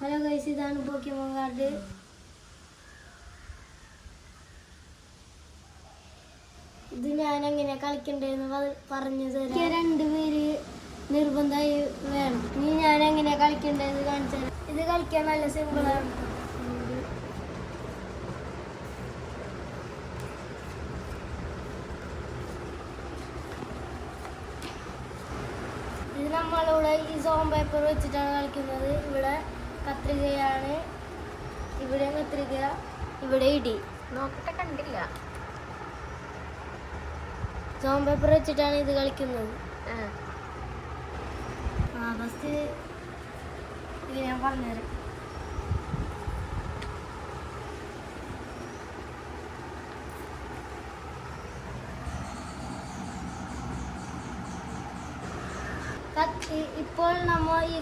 Hello guys ഇതാണ് Pokemon card ഇത് ഞാൻ എങ്ങനെ കളിക്കണ്ടെന്ന് പറഞ്ഞു തരാം. രണ്ടുപേര് നിർബന്ധമായി വേണം. ഇനി ഞാൻ എങ്ങനെ കളിക്കണ്ടെന്ന് കാണിച്ചു തരാം. ഇത് കളിക്കാൻ നല്ല സിമ്പിളാണ് ഇത് നമ്മളിവിടെ ഈ സോം പേപ്പർ വെച്ചിട്ടാണ് കളിക്കുന്നത്. ഇവിടെ കത്രികയാണ് ഇവിടെ കത്രിക ഇവിടെ ഇടി. നോക്കട്ടെ കണ്ടില്ല. സോം പേപ്പർ വെച്ചിട്ടാണ് ഇത് കളിക്കുന്നത്. ഫസ്റ്റ് ഇത് ഞാൻ പറഞ്ഞുതരാം. കത്തി- ഇപ്പോൾ നമ്മ ഈ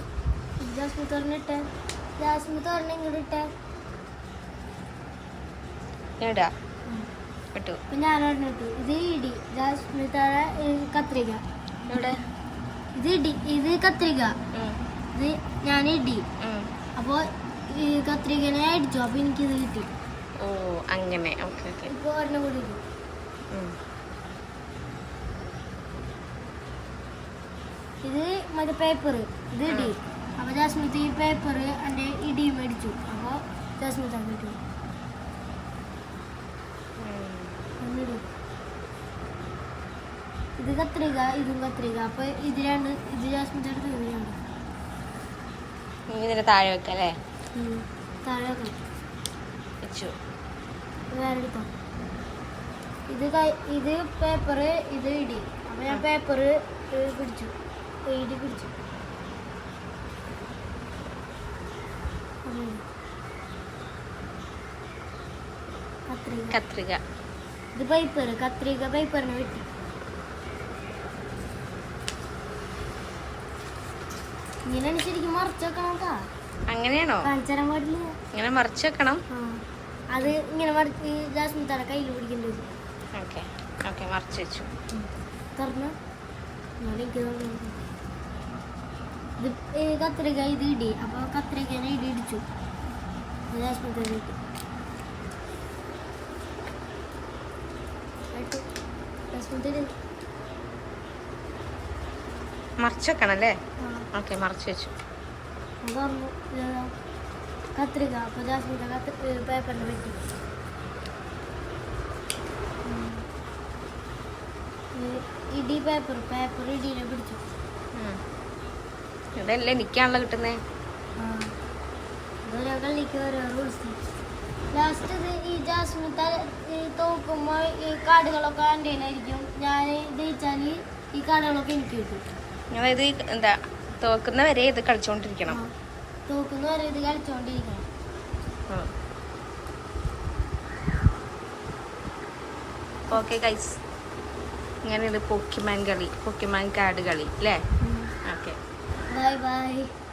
ജസ്റ്റ് തോരണിട്ട് ജാസ്മി തോരൻ ഇങ്ങോട്ട് ഇട്ടേ. ഞാൻ ഇടാ. ഇട്ടു. ഇത് ഇടി. ജാസ്മി താഴെ കത്രിക. ഇവിടെ ഇത് ഇടി. ഇത് കത്രിക. ഇത് ഞാൻ ഇടി. അപ്പോൾ ഈ കത്രികനെ അടിച്ചു അപ്പോൾ എനിക്കിത് കിട്ടി. ഓ അങ്ങനെ. Okay okay. ഇപ്പോൾ ഒരെണ്ണം കൂടി ഇട്ടു. ഇത് മറ്റേ പേപ്പർ ഇത് ഇടി. അപ്പോൾ ജാസ്മിത്ത് ഈ പേപ്പർ എന്റെ ഇടി മേടിച്ചു. അപ്പോൾ ജാസ്മിത്ത് കിട്ടി ഇത് കത്രിക ഇതും കത്രിക. അപ്പോൾ ഇത് രണ്ട് ഇത് ജാസ്മിത്ത് എടുത്ത് ഇത് രണ്ട്. താഴെ വെക്കല്ലേ താഴെ വെക്കണം. വെച്ചു. വേറെ എടുക്കാം ഇത് ഇത് പേപ്പർ ഇത് ഇടി. അപ്പൊ ഞാൻ പേപ്പർ പിടിച്ചു. ഇടി പിടിച്ചു. കത്രിക. ഇത് പൈപ്പർ കത്രിക പൈപ്പറിന് വെട്ടി ഇങ്ങനെയാണ് ശരിക്കും മറച്ചു വെക്കണം കേട്ടാ. അങ്ങനെയാണോ? കാണിച്ചരാൻ പാടില്ല. ഇങ്ങനെ മറിച്ച് വെക്കണം. അത് ഇങ്ങനെ മറിച്ച് ജാസ്മിൻ തട കയ്യിൽ പിടിക്കേണ്ടത് ഓക്കെ. ഓക്കെ മറിച്ച് വെച്ചു. തുറന്ന്. എനിക്ക് തോന്നുന്നു. ഇത് കത്രിക ഇത് ഇടി. അപ്പൊ കത്രികനെ ഇടി ഇടിച്ചു. അത് ആശുപത്രി ഇട്ടു. ഇട്ടു. ആശുപത്രി ഇട്ടു. മറിച്ച് വെക്കണം അല്ലേ ആ, ഓക്കെ മറിച്ച് വെച്ചു. കത്രിക. അപ്പൊ ജാസ്മിന്റെ കത്ത് പേപ്പറിന് പറ്റി. ഇടി പേപ്പർ പേപ്പർ ഇടീനെ പിടിച്ചു. ഇതല്ലേ എനിക്കാണല്ലോ കിട്ടുന്നേ? ലാസ്റ്റ് ഈ ജാസ്മിൻ ഈ തോക്കുമ്പോൾ ഈ കാർഡുകളൊക്കെ എന്റെ ആയിരിക്കും. ഞാൻ ജയിച്ചാൽ ഈ കാർഡുകളൊക്കെ എനിക്ക് കിട്ടും. അതായത് എന്താ തോക്കുന്ന വരെ ഇത് കളിച്ചോണ്ടിരിക്കണം. തോക്കുന്നവരെ ഇത് കളിച്ചോണ്ടിരിക്കണം. ഓക്കെ ഗൈസ് ഇങ്ങനെയാണ് പൊക്കിമാൻ കളി പൊക്കിമാൻ കാർഡ് കളി അല്ലേ ഓക്കെ Bye bye.